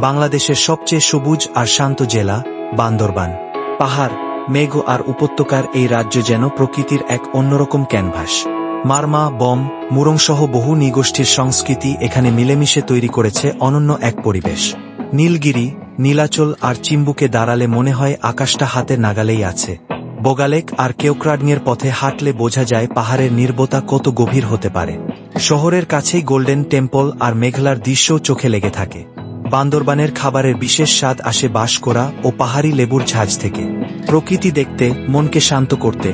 বাংলাদেশের সবচেয়ে সবুজ আর শান্ত জেলা, বান্দরবান। পাহাড়, মেঘ আর উপত্যকার এই রাজ্য যেন প্রকৃতির এক অন্যরকম ক্যানভাস। মারমা, বম, মুরংসহ বহু নিগোষ্ঠীর সংস্কৃতি এখানে মিলেমিশে তৈরি করেছে অনন্য এক পরিবেশ। নীলগিরি, নীলাচল আর চিম্বুকে দাঁড়ালে মনে হয় আকাশটা হাতে নাগালেই আছে। বোগালেক আর কেওক্রাডনিয়ের পথে হাঁটলে বোঝা যায় পাহাড়ের নির্বতা কত গভীর হতে পারে। শহরের কাছেই গোল্ডেন টেম্পল আর মেঘলার দৃশ্যও চোখে লেগে থাকে। বান্দরবানের খাবারের বিশেষ স্বাদ আসে বাস করা ও পাহাড়ি লেবুর ঝাঁজ থেকে। প্রকৃতি দেখতে, মনকে শান্ত করতে,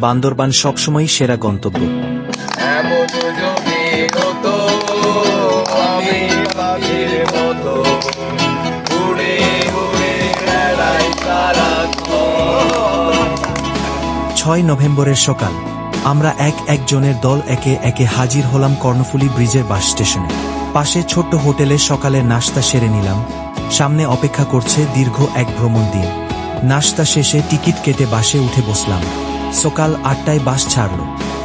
বান্দরবান সবসময়ই সেরা গন্তব্য। ছয় নভেম্বরের সকাল। আমরা এক একজনের দল একে একে হাজির হলাম কর্ণফুলী ব্রিজের বাস স্টেশনে। পাশে ছোট্ট হোটেলে সকালের নাস্তা সেরে নিলাম। সামনে অপেক্ষা করছে দীর্ঘ এক ভ্রমণ দিন। নাস্তা শেষে টিকিট কেটে বাসে উঠে বসলাম। সকাল আটটায় বাস ছাড়ল।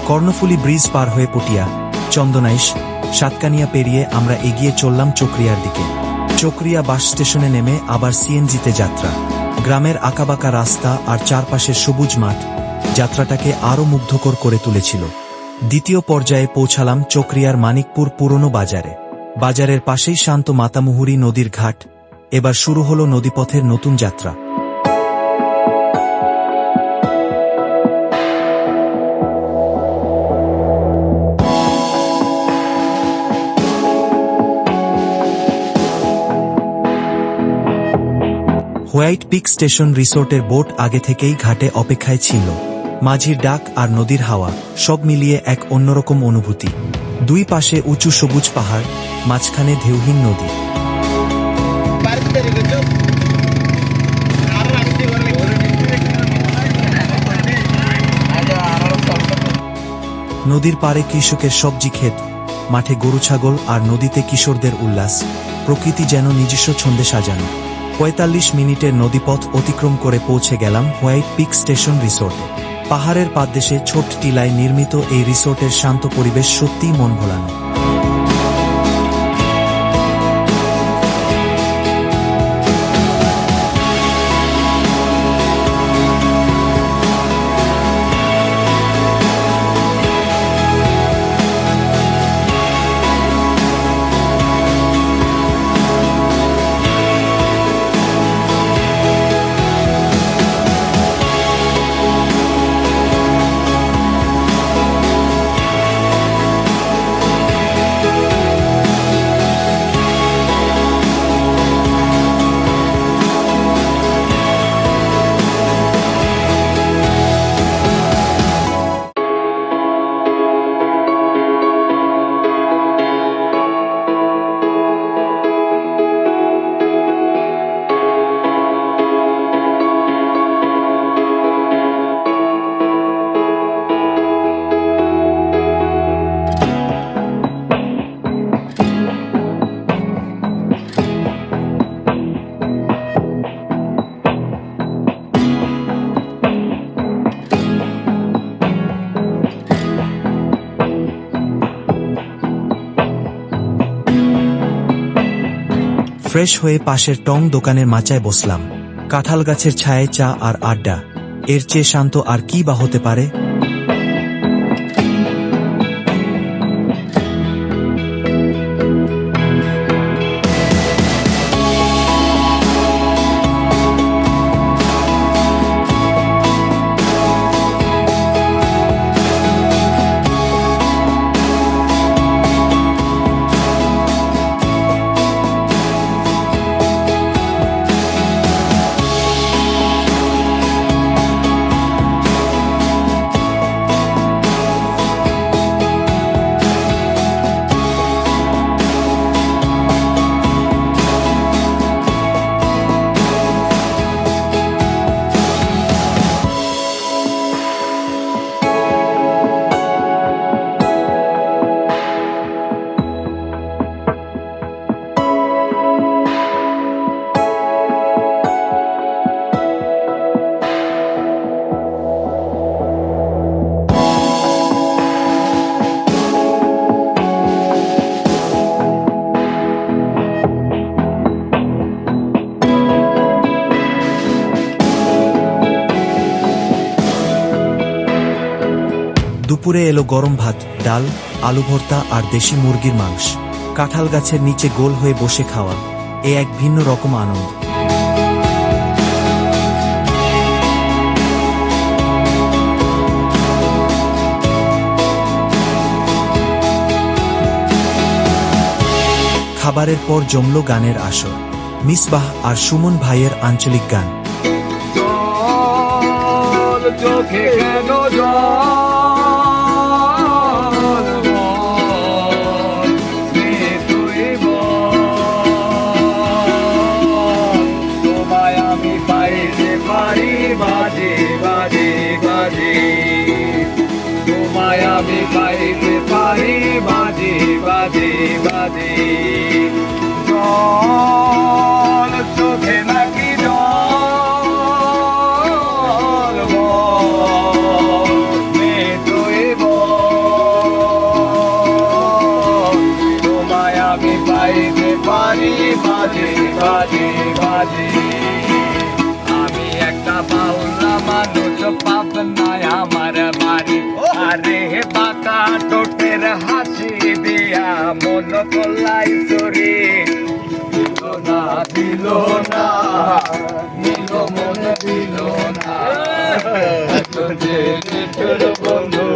কর্ণফুলী ব্রিজ পার হয়ে পটিয়া, চন্দনাইশ, সাতকানিয়া পেরিয়ে আমরা এগিয়ে চললাম চক্রিয়ার দিকে। চক্রিয়া বাস স্টেশনে নেমে আবার সিএনজিতে যাত্রা। গ্রামের আঁকাবাঁকা রাস্তা আর চারপাশের সবুজ মাঠ যাত্রাটাকে আরও মুগ্ধকর করে তুলেছিল। দ্বিতীয় পর্যায়ে পৌঁছালাম চক্রিয়ার মানিকপুর পুরনো বাজারে। বাজারের পাশেই শান্ত মাতামুহুরী নদীর ঘাট। এবার শুরু হল নদীপথের নতুন যাত্রা। হোয়াইট পিক স্টেশন রিসোর্টের বোট আগে থেকেই ঘাটে অপেক্ষায় ছিল। মাঝির ডাক আর নদীর হাওয়া সব মিলিয়ে এক অন্যরকম অনুভূতি। দুই পাশে উঁচু সবুজ পাহাড়, মাঝখানে ঢেউহীন নদী। নদীর পাড়ে কৃষকের সবজি ক্ষেত মাঠে গরু ছাগল আর নদীতে কিশোরদের উল্লাস, প্রকৃতি যেন নিজস্ব ছন্দে সাজানো। পঁয়তাল্লিশ মিনিটের নদীপথ অতিক্রম করে পৌঁছে গেলাম হোয়াইট পিক স্টেশন রিসোর্টে। পাহাড়ের পাদদেশে ছোট টিলায় নির্মিত এই রিসোর্টের শান্ত পরিবেশ সত্যিই মন ভোলানো। ফ্রেশ হয়ে পাশের টং দোকানের মাচায় বসলাম। কাঁঠাল গাছের ছায়ে চা আর আড্ডা। এর চেয়ে শান্ত আর কি বা হতে পারে? দুপুরে এলো গরম ভাত, ডাল, আলু ভর্তা আর দেশি মুরগির মাংস। কাঁঠাল গাছের নিচে গোল হয়ে বসে খাওয়া। এ এক ভিন্ন রকম আনন্দ। খাবারের পর জমল গানের আসর। মিসবাহ আর সুমন ভাইয়ের আঞ্চলিক গান। চোখে কেন জল? কল্লাই চরে না দিল না নিল মন দিল না। এত যে নিঠুর বন্ধু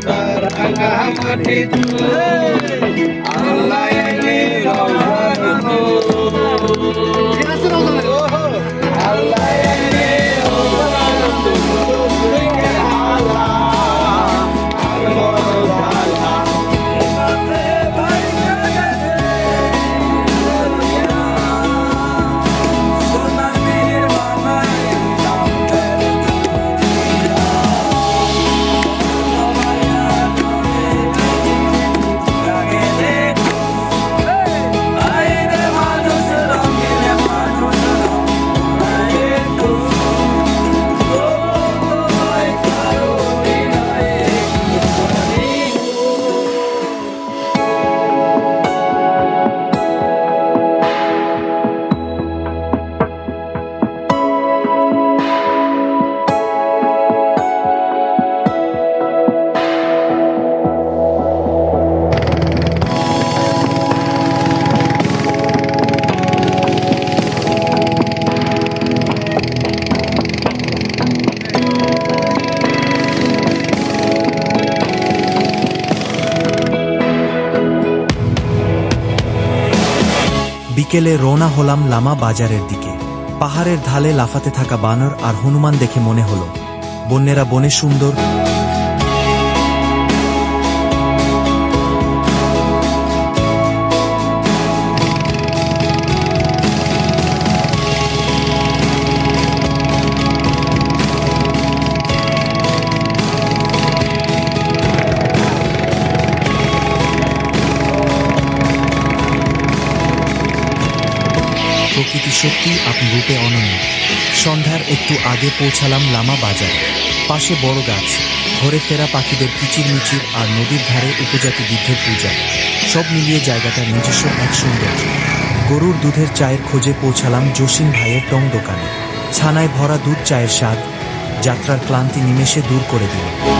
তোর রাঙা মাটি আল্লাহ বিকেলে রোনা হলাম লামা বাজারের দিকে। পাহাড়ের ঢালে লাফাতে থাকা বানর আর হনুমান দেখে মনে হলো, বন্যেরা বনে সুন্দর সত্যি আপনি রূপে অনন্য। সন্ধ্যার একটু আগে পৌঁছালাম লামা বাজার। পাশে বড় গাছ। ঘরে ফেরা পাখিদের কিচিরমিচির আর নদীর ধারে উপজাতি বৃদ্ধের পূজা। সব মিলিয়ে জায়গাটা নিজস্ব এক সৌন্দর্য। গরুর দুধের চায়ের খোঁজে পৌঁছালাম জসিম ভাইয়ের টং দোকানে। ছানায় ভরা দুধ চায়ের স্বাদ। যাত্রার ক্লান্তি নিমেষে দূর করে দিল।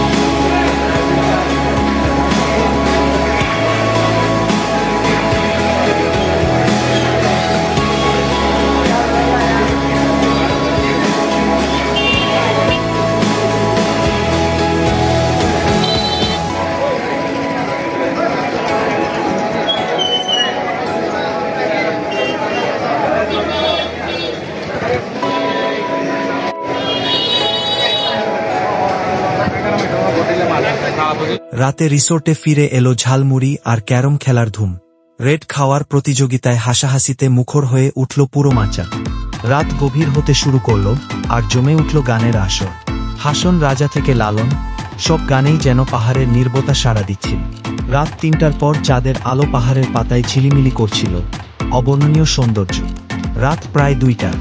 রাতে রিসোর্টে ফিরে এলো ঝালমুড়ি আর ক্যারম খেলার ধুম। রেড খাওয়ার প্রতিযোগিতায় হাসাহাসিতে মুখর হয়ে উঠল পুরো মাচা। রাত গভীর হতে শুরু করল আর জমে উঠল গানের আসর। হাসন রাজা থেকে লালন, সব গানেই যেন পাহাড়ের নির্বতা সাড়া দিচ্ছিল। রাত তিনটার পর চাঁদের আলো পাহাড়ের পাতায় ঝিলিমিলি করছিল। অবর্ণনীয় সৌন্দর্য। রাত প্রায় দুইটা।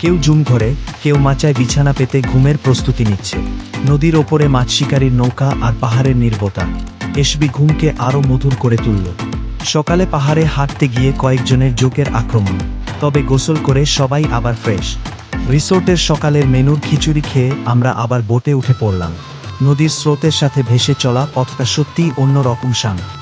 কেউ জুম ঘরে, কেউ মাচায় বিছানা পেতে ঘুমের প্রস্তুতি নিচ্ছে। নদীর ওপরে মাছ শিকারীর নৌকা আর পাহাড়ের নির্বতা। এসবি ঘুমকে আরও মধুর করে তুলল। সকালে পাহাড়ে হাঁটতে গিয়ে কয়েকজনের জোকের আক্রমণ। তবে গোসল করে সবাই আবার ফ্রেশ। রিসোর্টের সকালের মেনুর খিচুড়ি খেয়ে আমরা আবার বোটে উঠে পড়লাম। নদীর স্রোতের সাথে ভেসে চলা পথটা সত্যিই অন্যরকম শান্ত।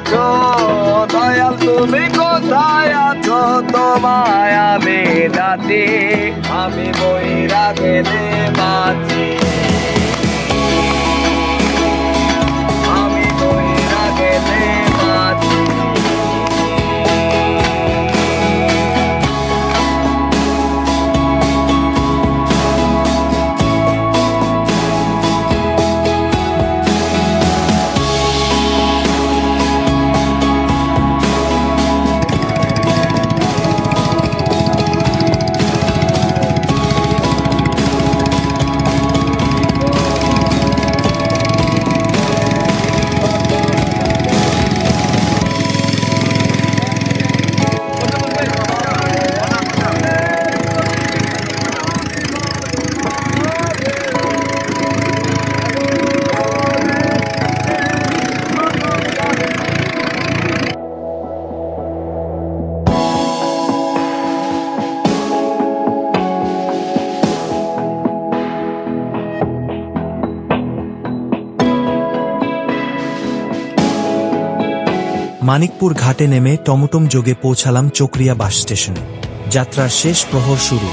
আছো? দয়াল তুমি কোথায় আছো? তোমায় আমি ডাকি। আমি বই রাখে বাঁচি মানিকপুর ঘাটে নেমে টমটম যোগে পৌঁছালাম চকরিয়া বাস স্টেশনে। যাত্রার শেষ প্রহর শুরু।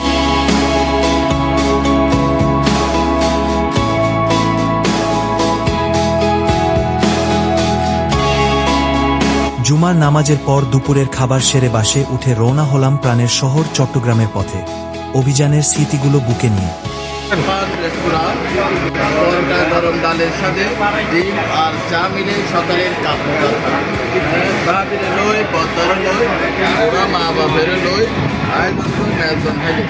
জুমার নামাজের পর দুপুরের খাবার সেরে বাসে উঠে রওনা হলাম প্রাণের শহর চট্টগ্রামের পথে। অভিযানের স্মৃতিগুলো বুকে নিয়ে। পরোটা গরম ডালের সাথে, ডিম আর চা মিলে সকালের কাপ ভাবিরে মা বাপের লই মাত্র ন্যাজন হেলে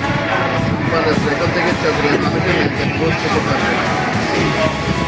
এখান থেকে চকরিয়া মানুষের পৌঁছতে পারবে